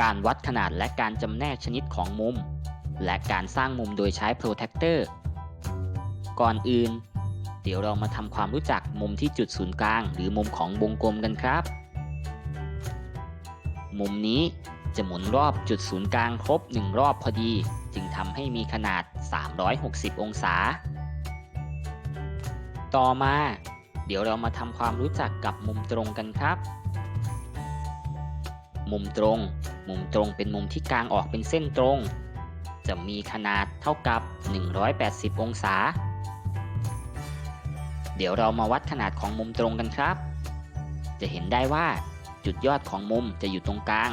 การวัดขนาดและการจำแนกชนิดของมุม และการสร้างมุมโดยใช้ protractor ก่อนอื่น เดี๋ยวเรามาทำความรู้จักมุมที่จุดศูนย์กลาง หรือมุมของวงกลมกันครับ มุมนี้จะหมุนรอบจุดศูนย์กลางครบ 1 รอบพอดี จึงทำให้มีขนาด 360 องศา ต่อมา เดี๋ยวเรามาทำความรู้จักกับมุมตรงกันครับ มุมตรง มุมตรงเป็นมุมที่กลางออกเป็นเส้นตรง จะมีขนาดเท่ากับ 180 องศา เดี๋ยวเรามาวัดขนาดของมุมตรงกันครับ จะเห็นได้ว่าจุดยอดของมุมจะอยู่ตรงกลาง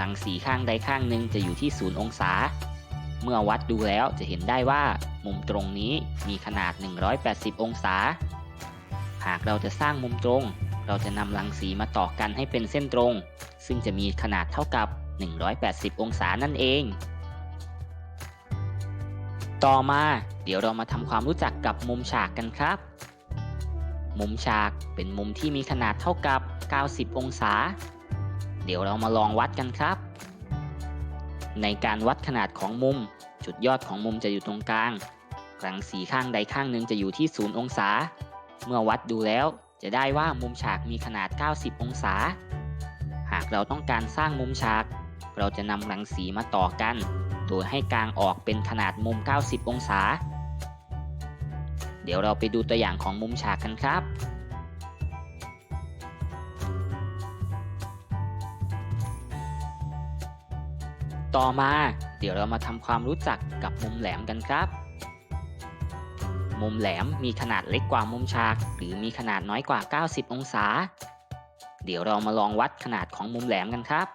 รังสีข้างใดข้างหนึ่งจะอยู่ที่ 0 องศา เมื่อวัดดูแล้วจะเห็นได้ว่ามุมตรงนี้มีขนาด 180 องศา หากเราจะสร้างมุมตรง เราจะนำรังสีมาต่อกันให้เป็นเส้นตรง ซึ่งจะมีขนาดเท่ากับ 180 องศานั่นเอง ต่อมาเดี๋ยวเรามาทำความรู้จักกับมุมฉากกันครับ มุมฉากเป็นมุมที่มีขนาดเท่ากับ 90 องศา เดี๋ยวเรามาลองวัดกันครับ ในการวัดขนาดของมุม จุดยอดของมุมจะอยู่ตรงกลางรังสีข้างใดข้างหนึ่งจะอยู่ที่ 0 องศา เมื่อวัดดูแล้วจะได้ว่ามุมฉากมีขนาด 90 องศาากเราต้องการสร้างมุมฉาก เราจะนำรังสีมาต่อกัน โดยให้กลางออกเป็นขนาดมุม 90 องศา เดี๋ยวเราไปดูตัวอย่างของมุมฉากกันครับต่อมาเดี๋ยวเรามาทำความรู้จักกับมุมแหลมกันครับ มุมแหลมมีขนาดเล็กกว่ามุมฉาก หรือมีขนาดน้อยกว่า 90 องศา เดี๋ยวเรามาลองวัดขนาดของมุมแหลมกันครับ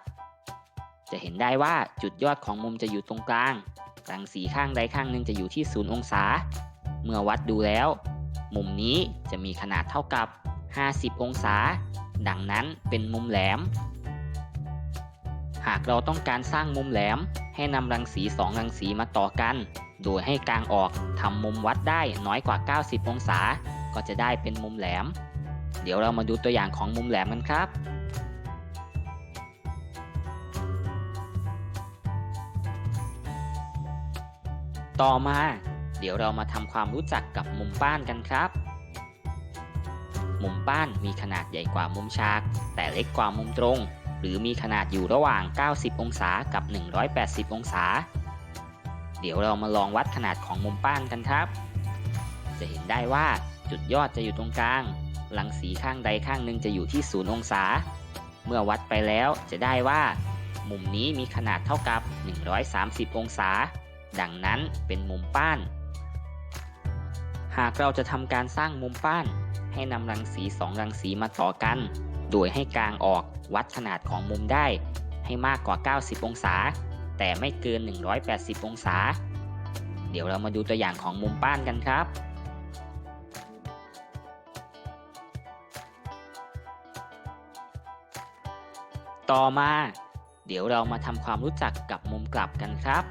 จะเห็นได้ว่าจุดยอดของมุมจะอยู่ตรงกลางรังสีข้างใดข้างหนึ่งจะอยู่ที่ 0 องศา เมื่อวัดดูแล้ว มุมนี้จะมีขนาดเท่ากับ 50 องศา ดังนั้นเป็นมุมแหลม หากเราต้องการสร้างมุมแหลม ให้นำรังสี 2 รังสีมาต่อกัน โดยให้กลางออกทำมุมวัดได้น้อยกว่า 90 องศา ก็จะได้เป็นมุมแหลม เดี๋ยวเรามาดูตัวอย่างของมุมแหลมกันครับ ต่อมา เดี๋ยวเรามาทำความรู้จักกับมุมป้านกันครับ มุมป้านมีขนาดใหญ่กว่ามุมฉาก แต่เล็กกว่ามุมตรง หรือมีขนาดอยู่ระหว่าง 90 องศากับ 180 องศา เดี๋ยวเรามาลองวัดขนาดของมุมป้านกันครับ จะเห็นได้ว่าจุดยอดจะอยู่ตรงกลาง รังสีข้างใดข้างหนึ่งจะอยู่ที่ 0 องศา เมื่อวัดไปแล้วจะได้ว่า มุมนี้มีขนาดเท่ากับ 130 องศา ดังนั้นเป็นมุมป้าน หากเราจะทำการสร้างมุมป้าน ให้นำรังสี2รังสีมาต่อกัน โดยให้กลางออกวัดขนาดของมุมได้ ให้มากกว่า 90 องศา แต่ไม่เกิน 180 องศา เดี๋ยวเรามาดูตัวอย่างของมุมป้านกันครับ ต่อมา เดี๋ยวเรามาทำความรู้จักกับมุมกลับกันครับ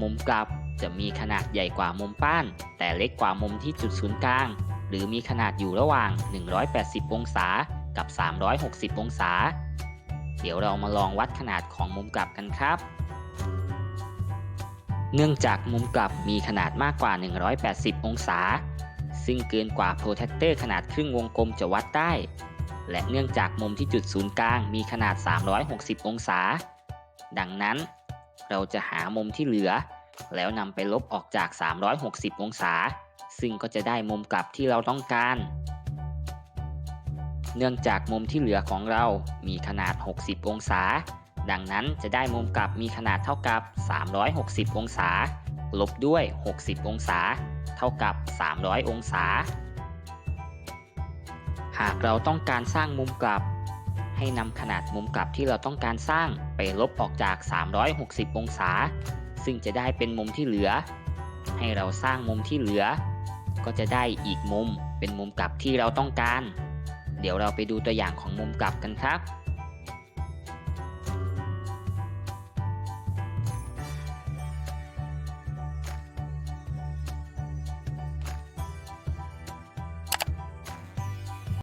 มุมกลับจะมีขนาดใหญ่กว่ามุมป้าน แต่เล็กกว่ามุมที่จุดศูนย์กลาง หรือมีขนาดอยู่ระหว่าง 180 องศากับ 360 องศา เดี๋ยวเรามาลองวัดขนาดของมุมกลับกันครับ เนื่องจากมุมกลับมีขนาดมากกว่า 180 องศา ซึ่งเกินกว่าโปรเทคเตอร์ขนาดครึ่งวงกลมจะวัดได้ และเนื่องจากมุมที่จุดศูนย์กลางมีขนาด 360 องศา ดังนั้นเราจะหามุมที่เหลือ แล้วนำไปลบออกจาก 360 องศา ซึ่งก็จะได้มุมกลับที่เราต้องการ เนื่องจากมุมที่เหลือของเรามีขนาด 60 องศา ดังนั้นจะได้มุมกลับมีขนาดเท่ากับ 360 องศา ลบด้วย 60 องศา เท่ากับ 300 องศา หากเราต้องการสร้างมุมกลับ ให้นำขนาดมุมกลับที่เราต้องการสร้างไปลบออกจาก 360 องศา ซึ่งจะได้เป็นมุมที่เหลือ ให้เราสร้างมุมที่เหลือ ก็จะได้อีกมุมเป็นมุมกลับที่เราต้องการ เดี๋ยวเราไปดูตัวอย่างของมุมกลับกันครับ